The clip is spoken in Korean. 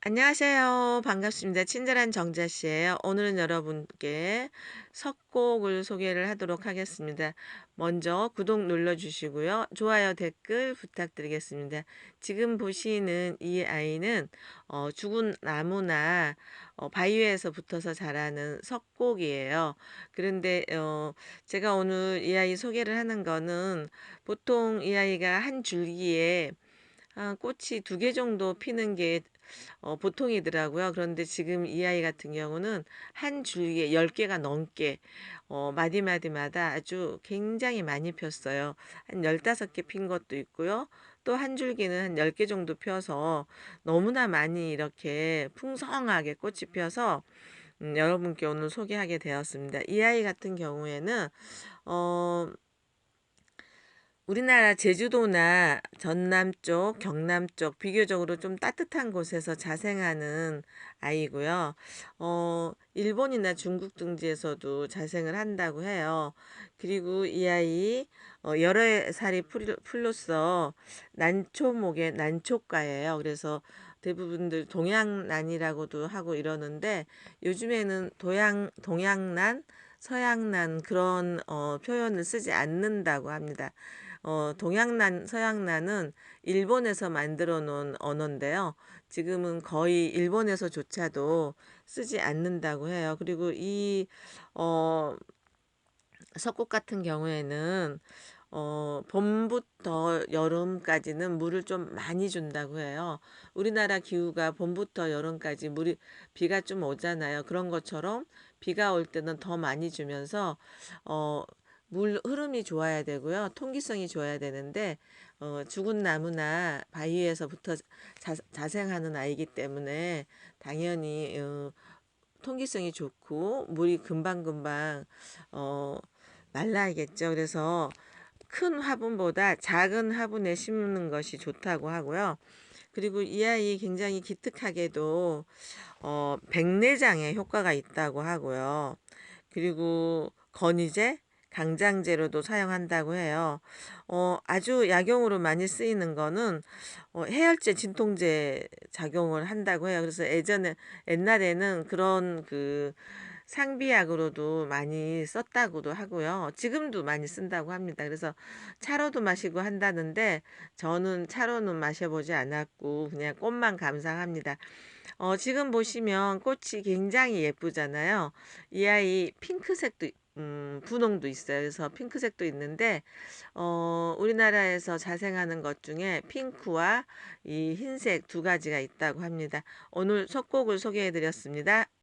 안녕하세요. 반갑습니다. 친절한 정자씨예요. 오늘은 여러분께 석곡을 소개를 하도록 하겠습니다. 먼저 구독 눌러주시고요. 좋아요, 댓글 부탁드리겠습니다. 지금 보시는 이 아이는 어, 죽은 나무나 어, 바위에서 붙어서 자라는 석곡이에요. 그런데 어, 제가 오늘 이 아이 소개를 하는 거는 보통 이 아이가 한 줄기에 아, 꽃이 두 개 정도 피는 게 어, 보통이더라고요. 그런데 지금 이 아이 같은 경우는 한 줄기에 10개가 넘게 어, 마디마디마다 아주 굉장히 많이 폈어요. 한 15개 핀 것도 있고요. 또 한 줄기는 한 10개 정도 펴서 너무나 많이 이렇게 풍성하게 꽃이 펴서 음, 여러분께 오늘 소개하게 되었습니다. 이 아이 같은 경우에는 어, 우리나라 제주도나 전남 쪽, 경남 쪽 비교적으로 좀 따뜻한 곳에서 자생하는 아이고요. 어, 일본이나 중국 등지에서도 자생을 한다고 해요. 그리고 이 아이 어, 여러 살이 풀, 풀로서 난초목의 난초가예요. 그래서 대부분들 동양난이라고도 하고 이러는데 요즘에는 도양, 동양난, 서양난 그런 어, 표현을 쓰지 않는다고 합니다. 어, 동양난, 서양난은 일본에서 만들어 놓은 언어인데요. 지금은 거의 일본에서조차도 쓰지 않는다고 해요. 그리고 이, 어, 석곡 같은 경우에는 어, 봄부터 여름까지는 물을 좀 많이 준다고 해요. 우리나라 기후가 봄부터 여름까지 물이 비가 좀 오잖아요. 그런 것처럼 비가 올 때는 더 많이 주면서 어, 물 흐름이 좋아야 되고요. 통기성이 좋아야 되는데 어, 죽은 나무나 바위에서부터 자, 자생하는 아이기 때문에 당연히 어, 통기성이 좋고 물이 금방금방 어, 말라야겠죠. 그래서 큰 화분보다 작은 화분에 심는 것이 좋다고 하고요. 그리고 이 아이 굉장히 기특하게도 어, 백내장에 효과가 있다고 하고요. 그리고 건이제, 강장제로도 사용한다고 해요. 어, 아주 약용으로 많이 쓰이는 거는 어, 해열제, 진통제 작용을 한다고 해요. 그래서 예전에 옛날에는 그런 그 상비약으로도 많이 썼다고도 하고요. 지금도 많이 쓴다고 합니다. 그래서 차로도 마시고 한다는데 저는 차로는 마셔보지 않았고 그냥 꽃만 감상합니다. 어, 지금 보시면 꽃이 굉장히 예쁘잖아요. 이 아이 핑크색도 음, 분홍도 있어요. 그래서 핑크색도 있는데 어, 우리나라에서 자생하는 것 중에 핑크와 이 흰색 두 가지가 있다고 합니다. 오늘 석곡을 소개해 드렸습니다.